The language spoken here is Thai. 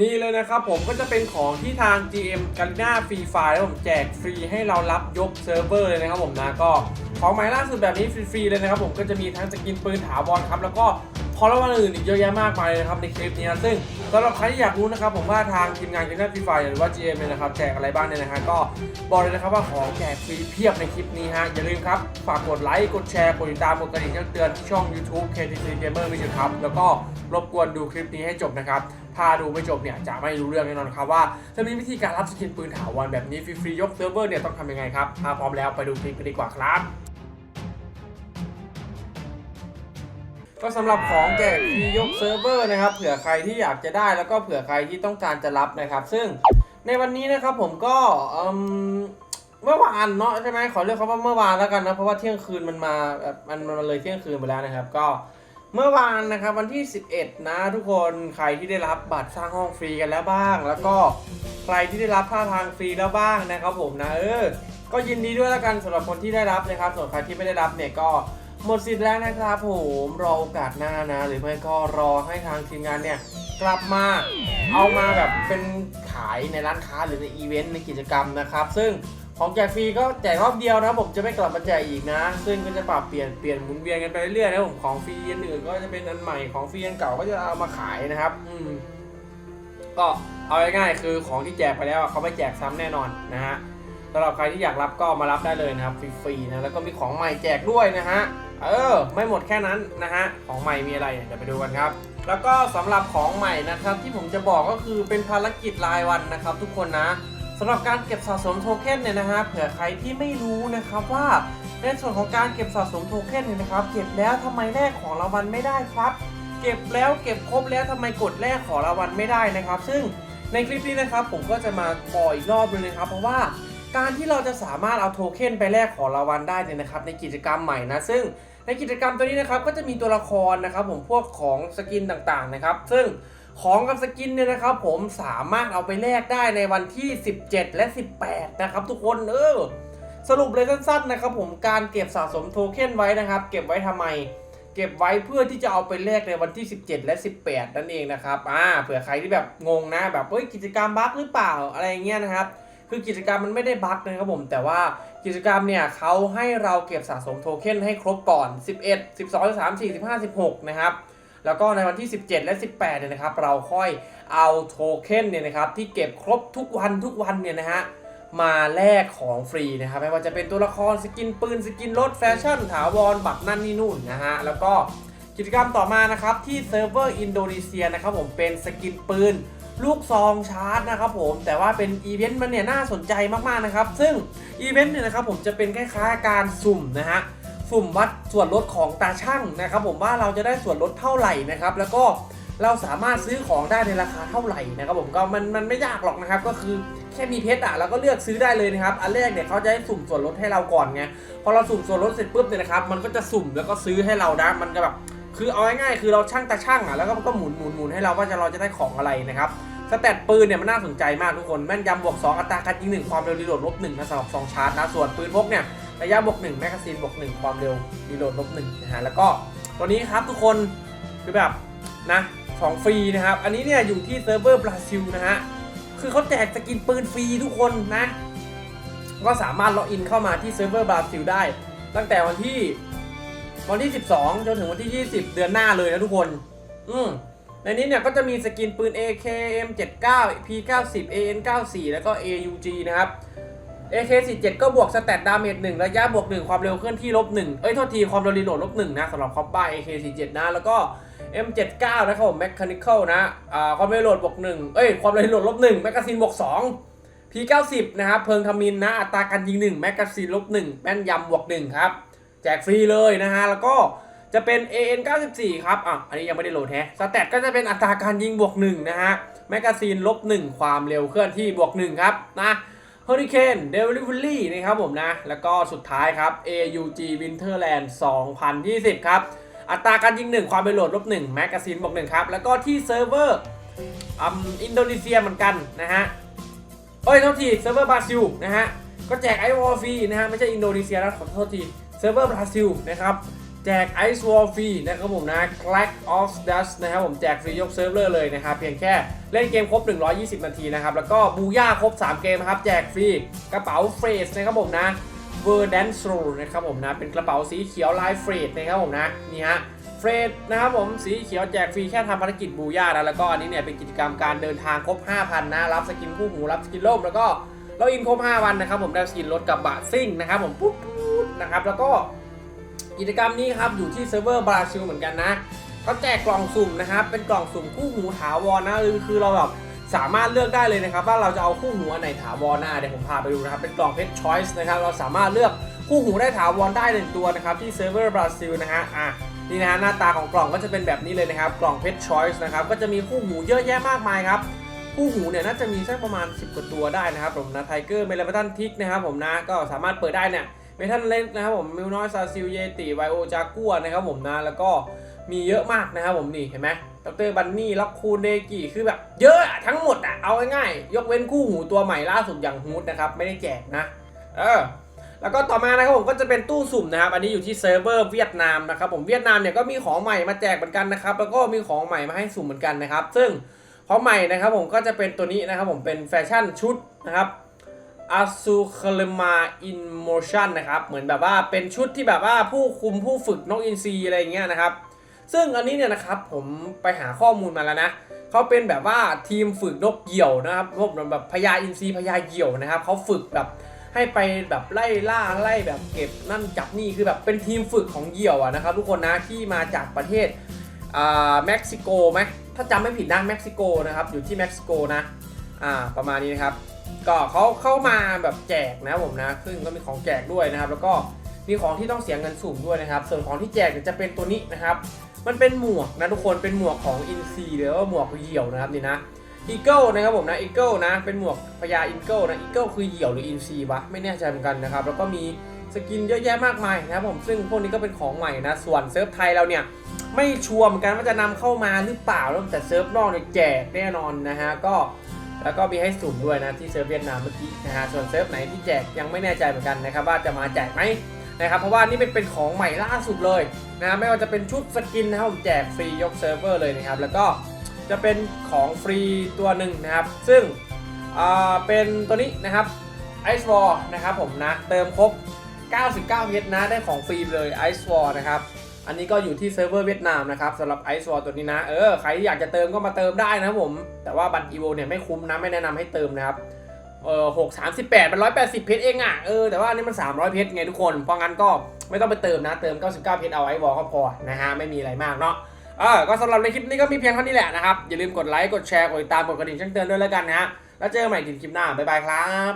นี่เลยนะครับผมก็จะเป็นของที่ทาง GM กันหน้าฟรีไฟล์แล้วผมแจกฟรีให้เรารับยกเซิร์ฟเวอร์เลยนะครับผมนะก็ของใหม่ล่าสุดแบบนี้ฟรีๆเลยนะครับผมก็จะมีทั้งสกินปืนถาวรครับแล้วก็ อรางวัลอื่นอีกเยอะแยะมากมายนะครับในคลิปนี้นะซึ่งสำหรับใครที่อยากรู้นะครับผมว่าทางทีมงานกันหน้าฟรีไฟล์หรือว่า GM เนี่ยนะครับแจกอะไรบ้างเนี่ยนะฮะก็บอกเลยนะครับว่าของแจกฟรีเพียบในคลิปนี้ฮะอย่าลืมครับฝากกดไลค์กดแชร์กดติดตามกดกระดิ่งแจ้งเตือนที่ช่อง YouTube KTC Gamer ไม่ใช่ครับแล้วก็รบกวนดูคลิปนี้ให้จบนะครับถ้าดูไม่จบเนี่ยจะไม่รู้เรื่องแน่นอนครับว่าจะมีวิธีการรับสกินปืนถาวรแบบนี้ฟรีๆยกเซิร์ฟเวอร์เนี่ยต้องทำยังไงครับถ้าพร้อมแล้วไปดูคลิปกันดีกว่าครับ ก็สำหรับของแจกฟรียกเซิร์ฟเวอร์นะครับเผื่อใครที่อยากจะได้แล้วก็เผื่อใครที่ต้องการจะรับนะครับ ซึ่งในวันนี้นะครับผมก็เมื่อวานเนาะใช่ไหมขอเรียกเขาว่าเมื่อวานแล้วกันนะเพราะว่าเที่ยงคืนมันมาแบบมันมันเลยเที่ยงคืนไปแล้วนะครับ ก็เมื่อวานนะครับวันที่ 11 นะทุกคนใครที่ได้รับบัตรสร้างห้องฟรีกันแล้วบ้าง แล้วก็ใครที่ได้รับท่าทางฟรีแล้วบ้างนะครับผมนะเออก็ยินดีด้วยแล้วกันสำหรับคนที่ได้รับนะครับส่วนใครที่ไม่ได้รับเนี่ยก็ หมดสิทธิ์แล้วนะครับผมรอโอกาสหน้านะ หรือไม่ก็รอให้ทางทีมงานเนี่ยกลับมาเอามาแบบเป็นขายในร้านค้าหรือในอีเวนต์ในกิจกรรมนะครับ ซึ่งของแจกฟรีก็แจกรอบเดียวนะผมจะไม่กลับมาแจกอีกนะ ซึ่งก็จะปรับเปลี่ยนเปลี่ยนหมุนเวียนกันไปเรื่อยๆนะผมของฟรีอันอื่นก็จะเป็นอันใหม่ของฟรีอันเก่าก็จะเอามาขายนะครับ อืมก็เอาง่ายๆคือของที่แจกไปแล้วเขาไม่แจกซ้ำแน่นอนนะฮะสำหรับใครที่อยากรับก็มารับได้เลยนะครับฟรีๆนะแล้วก็มีของใหม่แจกด้วยนะฮะ เออ ไม่หมดแค่นั้นนะฮะ ของใหม่มีอะไรเนี่ยเดี๋ยวไปดูกันครับ แล้วก็สำหรับของใหม่นะครับที่ผมจะบอกก็คือเป็นภารกิจรายวันนะครับทุกคนนะสำหรับการเก็บสะสมโทเค็นเนี่ยนะฮะเผื่อใครที่ไม่รู้นะครับว่าในส่วนของการเก็บสะสมโทเค็นเนี่ยนะครับ เก็บแล้วทำไมแลกของรางวัลไม่ได้ครับ เก็บแล้วเก็บครบแล้วทำไมกดแลกของรางวัลไม่ได้นะครับ ซึ่งในคลิปนี้นะครับผมก็จะมาบอกอีกรอบนึงนะครับ เพราะว่าการที่เราจะสามารถเอาโทเค็นไปแลกของรางวัลได้เนี่ยนะครับในกิจกรรมใหม่นะซึ่ง ในกิจกรรมตัวนี้นะครับก็จะมีตัวละครนะครับผมพวกของสกินต่างๆนะครับ ซึ่งของกับสกินเนี่ยนะครับ ผมสามารถเอาไปแลกได้ในวันที่ 17 และ 18 นะครับ ทุกคนเออสรุปเลยสั้นๆนะครับ ผมการเก็บสะสมโทเค็นไว้นะครับ เก็บไว้ทำไม เก็บไว้เพื่อที่จะเอาไปแลกในวันที่ 17 และ 18 นั่นเองนะครับอ่าเผื่อใครที่แบบงงนะแบบเฮ้ยกิจกรรมบั๊กหรือเปล่าอะไรเงี้ยนะครับ คือกิจกรรมมันไม่ได้บั๊กนะครับผม แต่ว่ากิจกรรมเนี่ยเขาให้เราเก็บสะสมโทเค็นให้ครบก่อน 11 12 13 14 15 16 นะครับ แล้วก็ในวันที่ 17 และ 18 เนี่ยนะครับ เราค่อยเอาโทเค็นเนี่ยนะครับที่เก็บครบทุกวันทุกวันเนี่ยนะฮะมาแลกของฟรีนะครับไม่ว่าจะเป็นตัวละครสกินปืนสกินรถแฟชั่นถาวรบัตรนั่นนี่นู่นนะฮะแล้วก็กิจกรรมต่อมานะครับที่เซิร์ฟเวอร์อินโดนีเซียนะครับผมเป็นสกินปืน ลูกซองชาร์จนะครับผมแต่ว่าเป็นอีเวนต์มันเนี่ยน่าสนใจมากๆนะครับ ซึ่งอีเวนต์เนี่ยนะครับผมจะเป็นคล้ายๆการสุ่มนะฮะสุ่มวัดส่วนลดของตาช่างนะครับผมว่าเราจะได้ส่วนลดเท่าไหร่นะครับแล้วก็เราสามารถซื้อของได้ในราคาเท่าไหร่นะครับผมก็มันมันไม่ยากหรอกนะครับ ก็คือแค่มีเพชรอะเราก็เลือกซื้อได้เลยนะครับ อันแรกเนี่ยเขาจะให้สุ่มส่วนลดให้เราก่อนไงพอเราสุ่มส่วนลดเสร็จปุ๊บเนี่ยนะครับ มันก็จะสุ่มแล้วก็ซื้อให้เรานะมันจะแบบ คือเอาง่ายๆคือเราช่างตาช่างอะแล้วก็ก็หมุนหมุนหมุนให้เราว่าจะเราจะได้ของอะไรนะครับสแตทปืนเนี่ยมันน่าสนใจมากทุกคนแม่นยำบวก2อัตราการยิงหนึ่งความเร็วรีโหลดลบหนึ่งนะสำหรับซองชาร์จนะส่วนปืนพกเนี่ยระยะบวก1แมกกาซีนบวก1ความเร็วรีโหลดลบ1นะฮะแล้วก็ตัวนี้ครับทุกคนคือแบบนะของฟรีนะครับ อันนี้เนี่ยอยู่ที่เซิร์ฟเวอร์บราซิลนะฮะ คือเขาแจกสกินปืนฟรีทุกคนนะ ก็สามารถล็อกอินเข้ามาที่เซิร์ฟเวอร์บราซิลได้ ตั้งแต่วันที่ วันที่ 12 จนถึงวันที่ 20 เดือนหน้าเลยนะทุกคน อืมในนี้เนี่ยก็จะมีสกินปืน AKM 79 P90 AN 94 แล้วก็ AUG นะครับ AK47 ก็บวกสแตทดาเมจ1ระยะบวก 1 ความเร็วเคลื่อนที่ลบ1เอ้ย โทษที ความเร็วรีโหลดลบ1นะสำหรับคอปป้า AK47 นะแล้วก็ M79 นะครับผม Mechanical นะอ่าความเร็วรีโหลดบวก1เอ้ย ความเร็วรีโหลดลบ1แมกกาซีนบวก2 P90 นะครับ เพิงทมินนะ อัตราการยิง 1 แมกกาซีนลบ1แม่นยำบวก1ครับ แจกฟรีเลยนะฮะ แล้วก็จะเป็น AN94 ครับ อะ อันนี้ยังไม่ได้โหลดแฮะสแตทก็จะเป็นอัตราการยิงบวก1นะฮะ แมกกาซีนลบ1ความเร็วเคลื่อนที่บวก1ครับนะ Hurricane Delivery นะครับผมนะ แล้วก็สุดท้ายครับ AUG Winterland 2020 ครับ อัตราการยิง 1 ความเป็นโหลดลบ1แมกกาซีนบวก1ครับ แล้วก็ที่เซิร์ฟเวอร์อืมอินโดนีเซียเหมือนกันนะฮะ เอ้ยโทษทีเซิร์ฟเวอร์บราซิลนะฮะ ก็แจกไอวอลฟรีนะฮะ ไม่ใช่อินโดนีเซียนะขอโทษที ซิร์ฟเวอร์บราซิลนะครับแจก Ice Wall ฟรีนะครับผมนะ Clack of Dust นะครับผมแจกฟรียกเซิร์ฟเวอร์เลยนะครับ เพียงแค่เล่นเกมครบ 120 นาทีนะครับ แล้วก็บูย่าครบ 3 เกมนะครับ แจกฟรีกระเป๋าเฟรชนะครับผมนะ v e r d a n c e นะครับผมนะ เป็นกระเป๋าสีเขียวลายเฟรชนะครับผมนะนี่ฮะเฟรชนะครับผมสีเขียวแจกฟรีแค่ทำภารกิจบูย่านะแล้วก็อันนี้เนี่ยเป็นกิจกรรมการเดินทางครบ 5,000 นะ รับสกินคู่หูรับสกินล่มแล้วก็เราอินครบ 5 วันนะครับผมได้สกินรถกับบะซิ่งนะครับผมปุ๊บ นะครับ แล้วก็กิจกรรมนี้ครับอยู่ที่เซิร์ฟเวอร์บราซิลเหมือนกันนะเขาแจกกล่องสุ่มนะครับ เป็นกล่องสุ่มคู่หูถาวรนะคือเราแบบสามารถเลือกได้เลยนะครับว่าเราจะเอาคู่หูอันไหนถาวรนะเดี๋ยวผมพาไปดูนะครับ เป็นกล่องเพชรชอยส์นะครับ เราสามารถเลือกคู่หูได้ถาวรได้หนึ่งตัวนะครับที่เซิร์ฟเวอร์บราซิลนะฮะอะนี่นะฮะหน้าตาของกล่องก็จะเป็นแบบนี้เลยนะครับ กล่องเพชรชอยส์นะครับก็จะมีคู่หูเยอะแยะมากมายครับคู่หูเนี่ยน่าจะมีสักประมาณ 10กว่าตัวได้นะครับผมนะไทเกอร์เมลาเบตันทิกนะครับผมนะก็สามารถเปิดได้เนี่ย เมทัลเล็กนะครับผมมิวน้อยซาซิลเยติไวโอจากัวนะครับผมนะแล้วก็มีเยอะมากนะครับผมนี่เห็นไหมดรบันนี่ล็อกคูเดกิคือแบบเยอะอะทั้งหมดอะเอาง่ายๆยกเว้นคู่หูตัวใหม่ล่าสุดอย่างฮูดนะครับไม่ได้แจกนะเออแล้วก็ต่อมานะครับผมก็จะเป็นตู้สุ่มนะครับอันนี้อยู่ที่เซิร์ฟเวอร์เวียดนามนะครับผมเวียดนามเนี่ยก็มีของใหม่มาแจกเหมือนกันนะครับแล้วก็มีของใหม่มาให้สุ่มเหมือนกันนะครับ ซึ่งของใหม่นะครับผมก็จะเป็นตัวนี้นะครับผมเป็นแฟชั่นชุดนะครับ a s u k l e m a in motion นะครับ เหมือนแบบว่าเป็นชุดที่แบบว่าผู้คุมผู้ฝึกนกอินทรีอะไรเงี้ยนะครับ ซึ่งอันนี้เนี่ยนะครับผมไปหาข้อมูลมาแล้วนะเขาเป็นแบบว่าทีมฝึกนกเหยี่ยวนะครับพวกแบบพญาอินทรีพญาเหยี่ยวนะครับเขาฝึกแบบให้ไปแบบไล่ล่าไล่แบบเก็บนั่นจับนี่คือแบบเป็นทีมฝึกของเหยี่ยวอะนะครับ ทุกคนนะที่มาจากประเทศอ่าเม็กซิโกไหมถ้าจำไม่ผิดนะเม็กซิโกนะครับอยู่ที่เม็กซิโกนะอ่าประมาณนี้นะครับ ก็เขาเข้ามาแบบแจกนะผมนะซึ่งก็มีของแจกด้วยนะครับ แล้วก็มีของที่ต้องเสียเงินสุ่มด้วยนะครับ ส่วนของที่แจกจะเป็นตัวนี้นะครับ มันเป็นหมวกนะทุกคนเป็นหมวกของอินซีหรือว่าหมวกเหยี่ยวนะครับนี่นะอีเกิลนะครับผมนะอีเกิลนะเป็นหมวกพญาอีเกิลนะอีเกิลคือเหยี่ยวหรืออินซีวะไม่แน่ใจเหมือนกันนะครับ แล้วก็มีสกินเยอะแยะมากมายนะครับผมซึ่งพวกนี้ก็เป็นของใหม่นะส่วนเซิร์ฟไทยเราเนี่ยไม่ชัวร์เหมือนกันว่าจะนำเข้ามาหรือเปล่าแล้วแต่เซิร์ฟนอกเนี่ยแจกแน่นอนนะฮะก็ แล้วก็มีให้สุ่มด้วยนะที่เซิร์ฟเวียดนามเมื่อกี้นะฮะส่วนเซิร์ฟไหนที่แจกยังไม่แน่ใจเหมือนกันนะครับว่าจะมาแจกไหมนะครับเพราะว่านี่เป็นเป็นของใหม่ล่าสุดเลยนะไม่ว่าจะเป็นชุดสกินนะครับผมแจกฟรียกเซิร์ฟเวอร์เลยนะครับแล้วก็จะเป็นของฟรีตัวหนึ่งนะครับ ซึ่งอ่าเป็นตัวนี้นะครับ Ice War นะครับผมนะเติมครบ 99 เพชรนะได้ของฟรีเลย Ice War นะครับ อันนี้ก็อยู่ที่เซิร์ฟเวอร์เวียดนามนะครับสำหรับ Ice War ตัวนี้นะ เออ ใครที่อยากจะเติมก็มาเติมได้นะผม แต่ว่าบัตร EVO เนี่ยไม่คุ้มนะ ไม่แนะนำให้เติมนะครับ เออหกสามสิบแปดมันร้อยแปดสิบเพชรเองอะ เออ แต่ว่าอันนี้มันสามร้อยเพชรไงทุกคน เพราะงั้นก็ไม่ต้องไปเติมนะ เติม99เพชรเอาไว้วอลก็พอนะฮะ ไม่มีอะไรมากเนาะเออก็สำหรับในคลิปนี้ก็มีเพียงเท่านี้แหละนะครับ อย่าลืมกดไลค์ กดแชร์ กดติดตาม กดกระดิ่งแจ้งเตือนด้วยแล้วกันนะฮะ แล้วเจอกันใหม่ในคลิปหน้า บ๊ายบายครับ